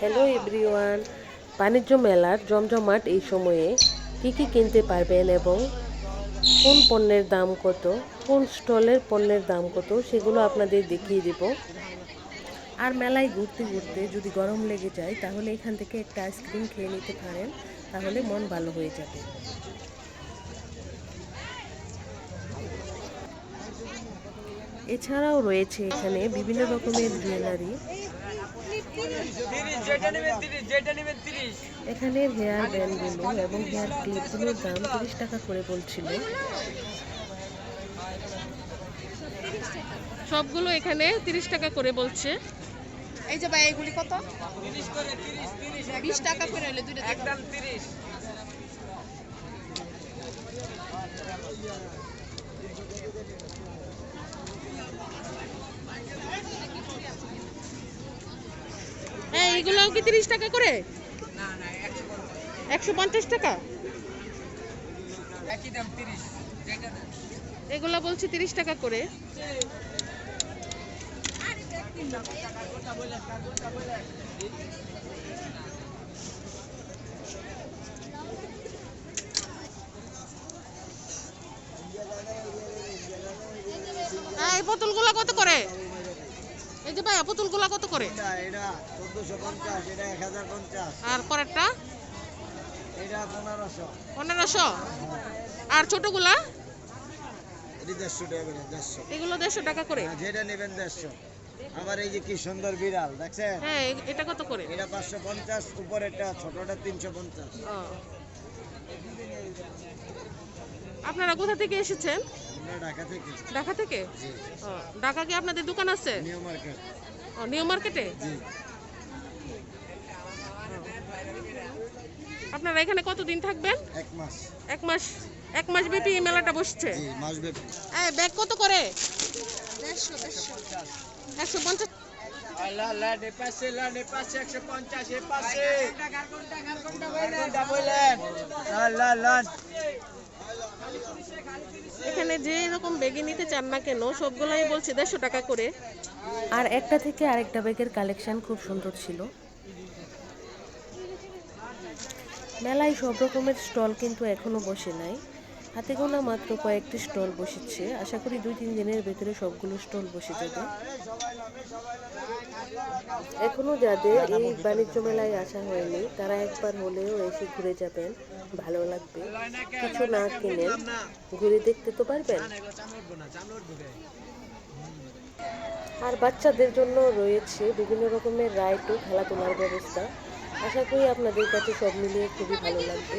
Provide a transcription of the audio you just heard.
Hello everyone বাণিজ্য মেলার জমজমাট এই সময়ে কি কি কিনতে পারবেন এবং কোন পণ্যের দাম কত, কোন স্টলের পণ্যের দাম কত সেগুলো আপনাদের দেখিয়ে দেব। আর মেলায় ঘুরতে ঘুরতে যদি গরম লেগে যায় তাহলে এখান থেকে একটা আইসক্রিম খেয়ে নিতে পারেন, তাহলে মন ভালো হয়ে যাবে। এছাড়াও রয়েছে এখানে বিভিন্ন রকমের জুয়েলারি এখানে হেয়ার ব্যান্ডগুলো এবং হেয়ার ক্লিপগুলোর দাম তিরিশ টাকা করে বলছিল। সবগুলো এখানে তিরিশ টাকা করে বলছে। এই যে ভাই এগুলি কত? তিরিশ করে তিরিশ তিরিশ বিশ টাকা করে হলে দুইটা একদম তিরিশ হ্যাঁ এগুলোও কি তিরিশ টাকা করে? একশো পঞ্চাশ। টাকা? এগুলো বলছে তিরিশ টাকা করে। হ্যাঁ এই বোতলগুলো কত করে? এই যে ভাইয়া বোতলগুলো কত করে? আর পরেরটা? এটা পনেরোশো। পনেরোশো? আর ছোটগুলা? এগুলো দেড়শো টাকা করে? আর যেটা নেবেন দেড়শো। আবার এই যে কি সুন্দর বিড়াল দেখছেন? হ্যাঁ এটা কত করে? এটা পাঁচশো পঞ্চাশ উপরেরটা ছোটটা তিনশো পঞ্চাশ। আপনারা কোথা থেকে এসেছেন? ঢাকা থেকে ঢাকা থেকে? ঢাকা কি আপনাদের দোকান আছে? New market. ও, নিউ মার্কেটে? আপনারা এখানে কতদিন থাকবেন? এক মাস। এক মাস এক মাস ব্যাপী এই মেলাটা বসছে। জি মাস ব্যাপী। এই ব্যাগ কত করে? একশো পঞ্চাশ এখানে যে এরকম ব্যাগে নিতে চান না কেন সবগুলাই বলছে দেড়শো টাকা করে। আর একটা থেকে আরেকটা ব্যাগের কালেকশন খুব সুন্দর ছিল। মেলায় সব রকমের স্টল কিন্তু এখনও বসে নাই। হাতে গোনা মাত্র কয়েকটি স্টল বসেছে। আশা করি দুই, তিন দিনের ভেতরে সবগুলো স্টল বসে যাবে। এখনও যাদের এই বাণিজ্য মেলায় আসা হয়নি, তারা একবার হলেও এসে ঘুরে যাবেন। ভালো লাগবে। কিছু না কিনেন ঘুরে দেখতে তো পারবেন। আর বাচ্চাদের জন্য রয়েছে বিভিন্ন রকমের রাইড ও খেলাধুলার ব্যবস্থা। আশা করি আপনাদের কাছে সব মিলিয়ে খুবই ভালো লাগবে।